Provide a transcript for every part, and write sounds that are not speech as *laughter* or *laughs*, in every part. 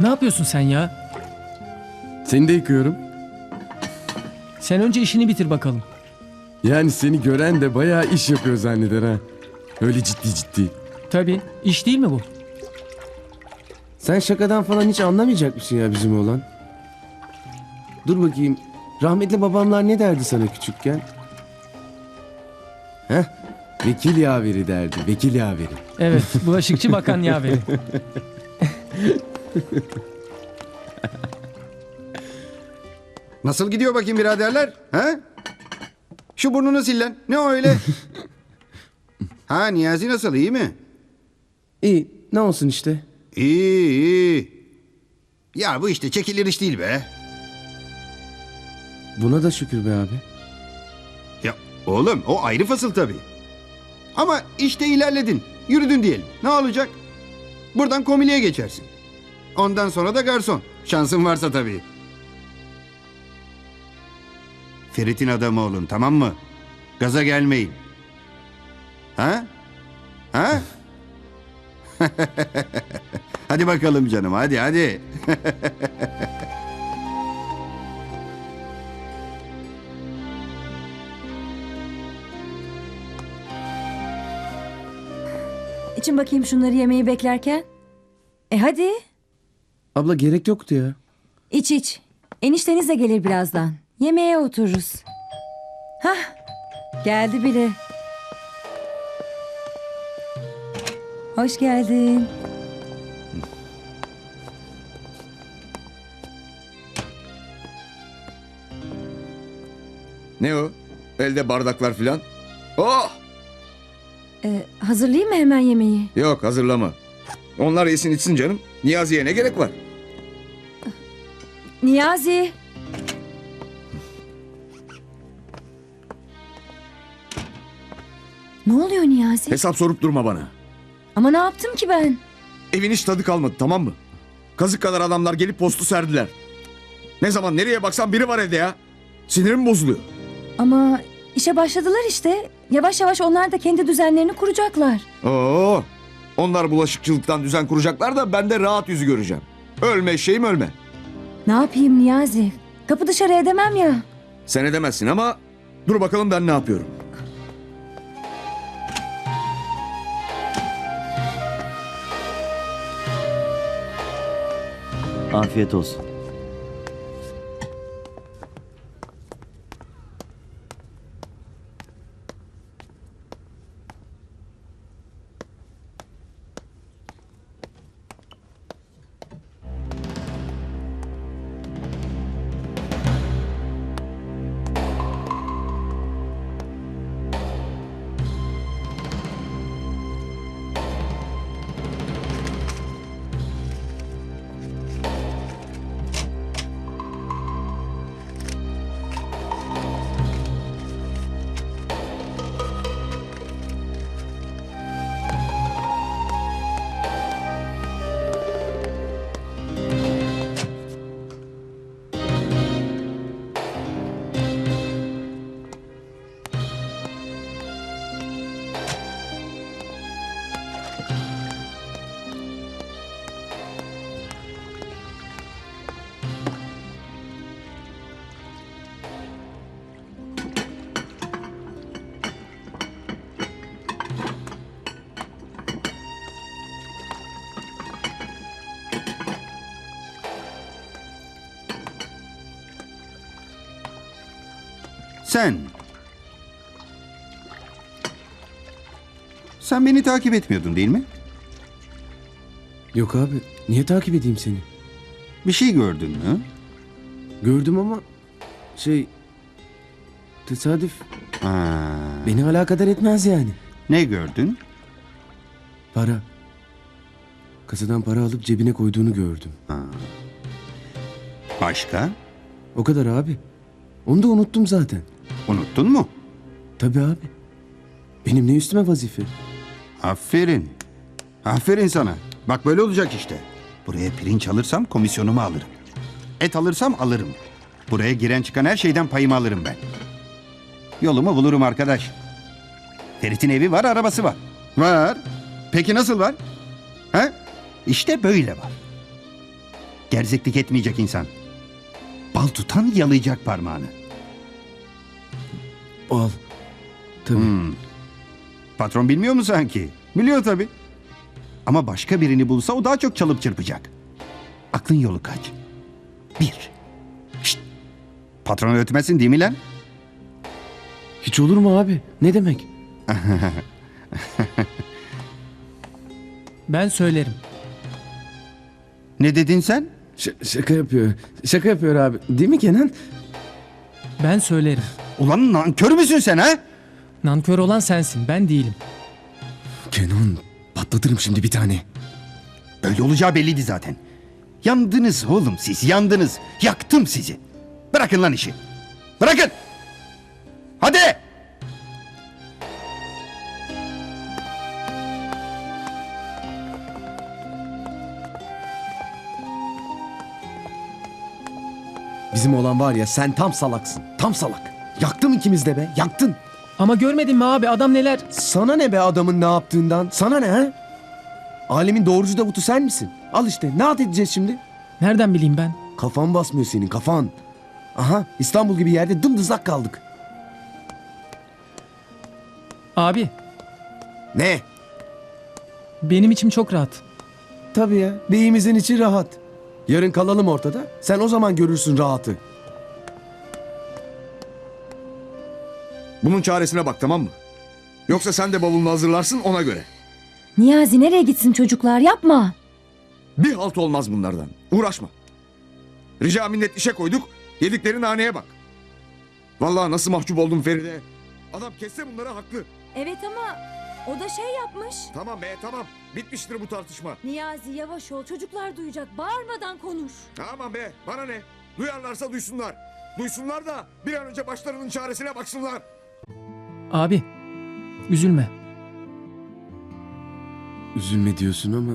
Ne yapıyorsun sen ya? Seni de yıkıyorum. Sen önce işini bitir bakalım. Yani seni gören de bayağı iş yapıyor zanneder ha. Öyle ciddi ciddi. Tabii. iş değil mi bu? Sen şakadan falan hiç anlamayacak mısın ya bizim oğlan? Dur bakayım. Rahmetli babamlar ne derdi sana küçükken? Heh. Vekil yaveri derdi. Vekil yaveri. Evet. Bulaşıkçı bakan yaveri. *laughs* Nasıl gidiyor bakayım biraderler? Ha? Şu burnunu sil lan. Ne o öyle? *laughs* ha Niyazi nasıl iyi mi? İyi. Ne olsun işte. İyi iyi. Ya bu işte çekilir iş değil be. Buna da şükür be abi. Ya oğlum o ayrı fasıl tabii. Ama işte ilerledin. Yürüdün diyelim. Ne olacak? Buradan komiliye geçersin. Ondan sonra da garson. Şansın varsa tabii. Ferit'in adamı olun tamam mı? Gaza gelmeyin. Ha? Ha? *laughs* hadi bakalım canım hadi hadi. *laughs* İçin bakayım şunları yemeği beklerken. E hadi Abla gerek yoktu ya. iç iç. Enişteniz de gelir birazdan. Yemeğe otururuz. Hah geldi bile. Hoş geldin. Ne o? Elde bardaklar filan. Oh! E, hazırlayayım mı hemen yemeği? Yok hazırlama. Onlar yesin içsin canım. Niyazi'ye ne gerek var? Niyazi. Ne oluyor Niyazi? Hesap sorup durma bana. Ama ne yaptım ki ben? Evin hiç tadı kalmadı tamam mı? Kazık kadar adamlar gelip postu serdiler. Ne zaman nereye baksan biri var evde ya. Sinirim bozuluyor. Ama işe başladılar işte. Yavaş yavaş onlar da kendi düzenlerini kuracaklar. Oo! Onlar bulaşıkçılıktan düzen kuracaklar da ben de rahat yüzü göreceğim. Ölme şeyim ölme. Ne yapayım Niyazi? Kapı dışarı edemem ya. Sen edemezsin ama dur bakalım ben ne yapıyorum. Afiyet olsun. Sen. Sen beni takip etmiyordun değil mi? Yok abi. Niye takip edeyim seni? Bir şey gördün mü? Gördüm ama şey tesadüf Ha, beni alakadar etmez yani. ne gördün? Para. Kasadan para alıp cebine koyduğunu gördüm. Başka? O kadar abi. Onu da unuttum zaten. Unuttun mu? Tabii abi. Benim ne üstüme vazife. Aferin. Aferin sana. Bak böyle olacak işte. Buraya pirinç alırsam komisyonumu alırım. Et alırsam alırım. Buraya giren çıkan her şeyden payımı alırım ben. Yolumu bulurum arkadaş. Ferit'in evi var, arabası var. Var. Peki nasıl var? İşte böyle var. Gerzeklik etmeyecek insan. Bal tutan yalayacak parmağını. Al. Tabii. Patron bilmiyor mu sanki? Biliyor tabii. Ama başka birini bulsa o daha çok çalıp çırpacak. Aklın yolu kaç? Bir. Şşt! Patron ötmesin değil mi lan? Hiç olur mu abi? Ne demek? Ben söylerim. Ne dedin sen? Ş- şaka yapıyor. Şaka yapıyor abi. Değil mi Kenan? Ben söylerim. Ulan nankör müsün sen ha? Nankör olan sensin, ben değilim. Kenan patlatırım şimdi bir tane. Böyle olacağı belliydi zaten. Yandınız oğlum siz yandınız. Yaktım sizi. Bırakın lan işi. Bırakın. Hadi. Bizim olan var ya sen tam salaksın. Tam salak. Yaktım ikimiz de be. Yaktın. Ama görmedin mi abi adam neler? Sana ne be adamın ne yaptığından? Sana ne ha? Alemin doğrucu Davut'u sen misin? Al işte. Ne at edeceğiz şimdi? Nereden bileyim ben? Kafan basmıyor senin kafan. Aha İstanbul gibi yerde dımdızlak kaldık. Abi, Ne? benim içim çok rahat. Tabii ya. Beyimizin içi rahat. Yarın kalalım ortada. Sen o zaman görürsün rahatı. Bunun çaresine bak tamam mı? Yoksa sen de bavulunu hazırlarsın ona göre. Niyazi nereye gitsin çocuklar yapma. Bir halt olmaz bunlardan. Uğraşma. Rica minnet işe koyduk. Yedikleri naneye bak. Vallahi nasıl mahcup oldum Feride. Adam kesse bunları haklı. Evet ama o da şey yapmış. Tamam be tamam. Bitmiştir bu tartışma. Niyazi yavaş ol çocuklar duyacak bağırmadan konuş. Tamam be bana ne? Duyarlarsa duysunlar. Duysunlar da bir an önce başlarının çaresine baksınlar. Abi, üzülme. Üzülme diyorsun ama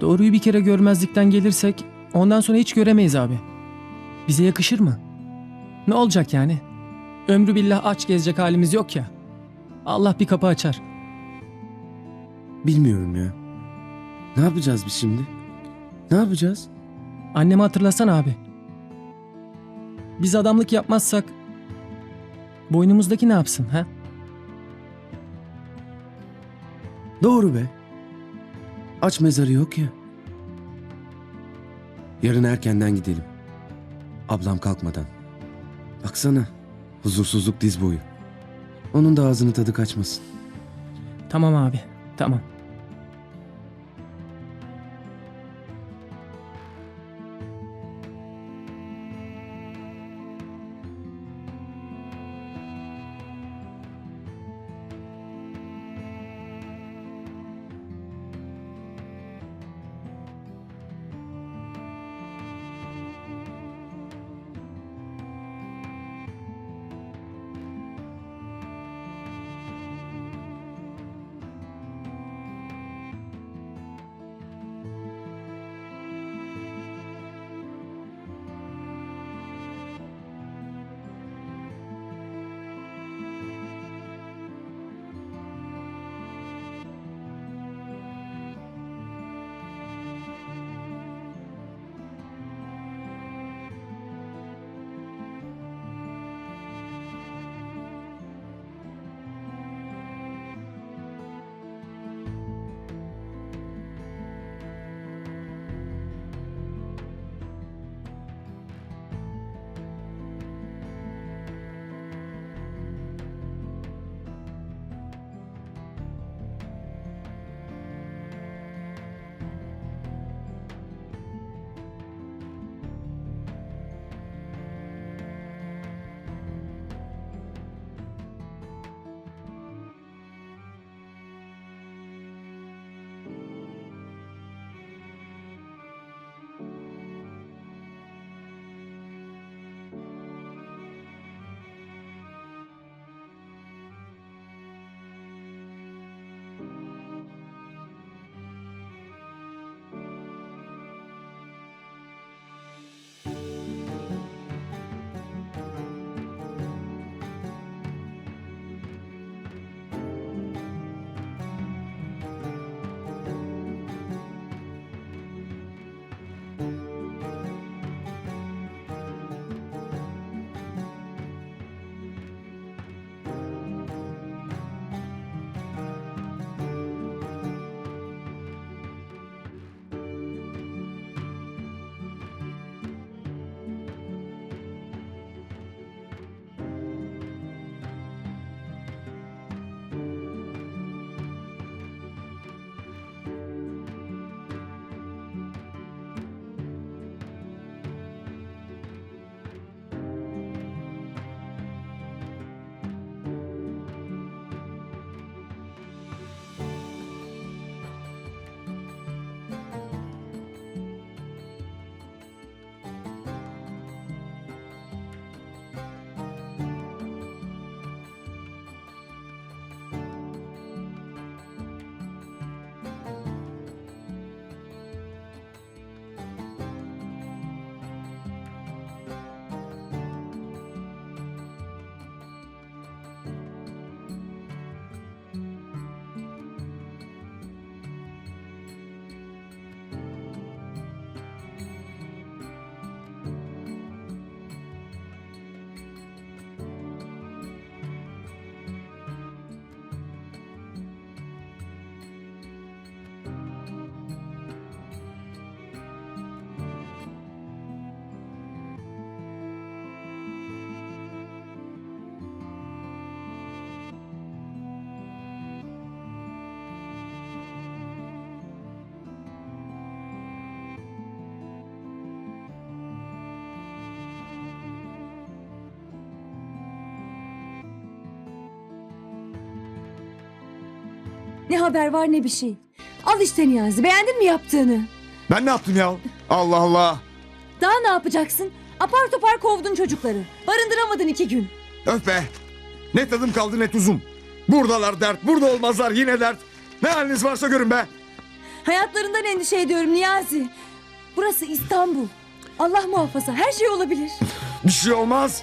Doğruyu bir kere görmezlikten gelirsek ondan sonra hiç göremeyiz abi. Bize yakışır mı? Ne olacak yani? Ömrü billah aç gezecek halimiz yok ya. Allah bir kapı açar. bilmiyorum ya. Ne yapacağız biz şimdi? Ne yapacağız? Annemi hatırlasana abi. Biz adamlık yapmazsak boynumuzdaki ne yapsın ha? Doğru be. Aç mezarı yok ya. Yarın erkenden gidelim. Ablam kalkmadan. Baksana. Huzursuzluk diz boyu. Onun da ağzını tadı kaçmasın. Tamam abi, tamam. Ne haber var ne bir şey. Al işte Niyazi beğendin mi yaptığını? Ben ne yaptım ya? Allah Allah. Daha ne yapacaksın? Apar topar kovdun çocukları. Barındıramadın iki gün. Öf be. Ne tadım kaldı ne tuzum. Buradalar dert, burada olmazlar yine dert. Ne haliniz varsa görün be. Hayatlarından endişe ediyorum Niyazi. Burası İstanbul. Allah muhafaza her şey olabilir. *laughs* Bir şey olmaz.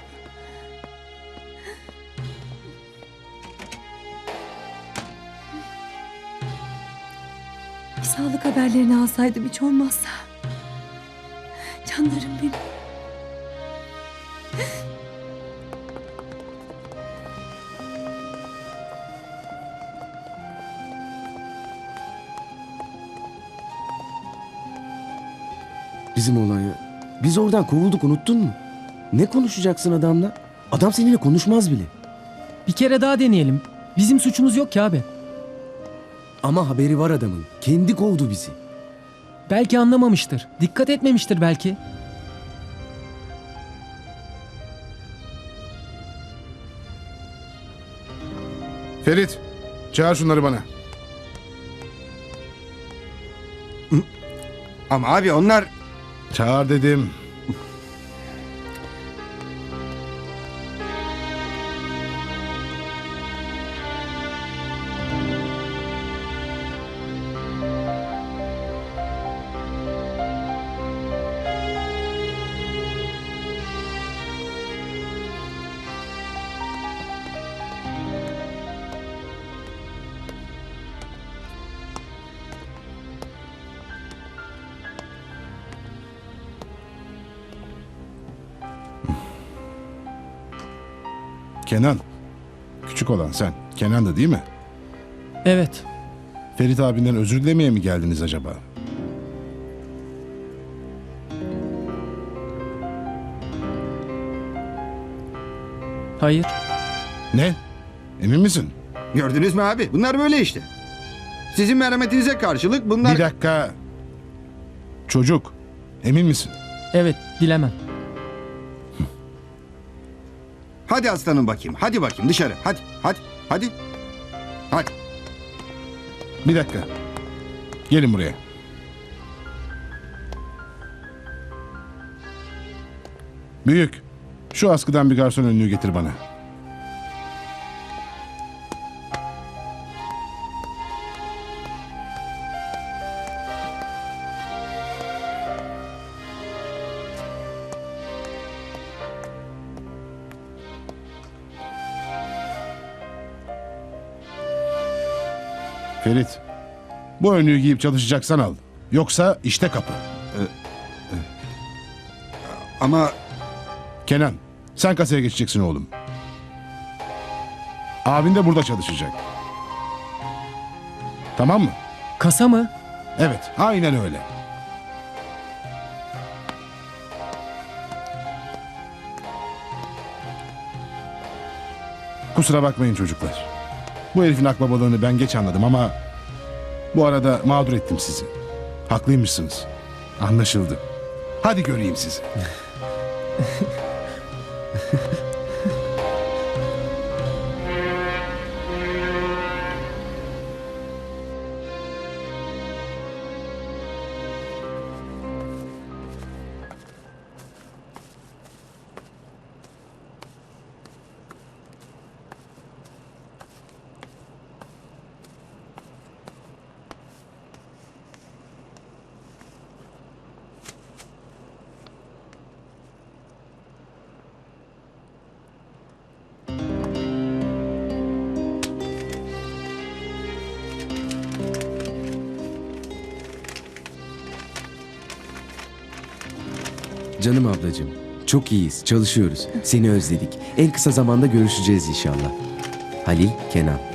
Sağlık haberlerini alsaydım hiç olmazsa. Canlarım benim. Bizim olan ya. Biz oradan kovulduk unuttun mu? Ne konuşacaksın adamla? Adam seninle konuşmaz bile. Bir kere daha deneyelim. Bizim suçumuz yok ki abi. Ama haberi var adamın. Kendi kovdu bizi. Belki anlamamıştır. Dikkat etmemiştir belki. Ferit, çağır şunları bana. Ama abi onlar Çağır dedim. Kenan. Küçük olan sen. Kenan da değil mi? Evet. Ferit abinden özür dilemeye mi geldiniz acaba? Hayır. Ne? Emin misin? gördünüz mü abi? Bunlar böyle işte. Sizin merhametinize karşılık bunlar... Bir dakika. Çocuk. Emin misin? Evet dilemem. Hadi aslanım bakayım. Hadi bakayım dışarı. Hadi. Hadi. Hadi. Hadi. Bir dakika. Gelin buraya. Büyük. Şu askıdan bir garson önlüğü getir bana. Ferit. Bu önlüğü giyip çalışacaksan al. Yoksa işte kapı. Ama Kenan, sen kasaya geçeceksin oğlum. Abin de burada çalışacak. Tamam mı? Kasa mı? Evet, aynen öyle. Kusura bakmayın çocuklar. Bu herifin akbabalığını ben geç anladım ama... Bu arada mağdur ettim sizi. Haklıymışsınız. Anlaşıldı. Hadi göreyim sizi. *laughs* Canım ablacığım. Çok iyiyiz. Çalışıyoruz. Seni özledik. En kısa zamanda görüşeceğiz inşallah. Halil, Kenan.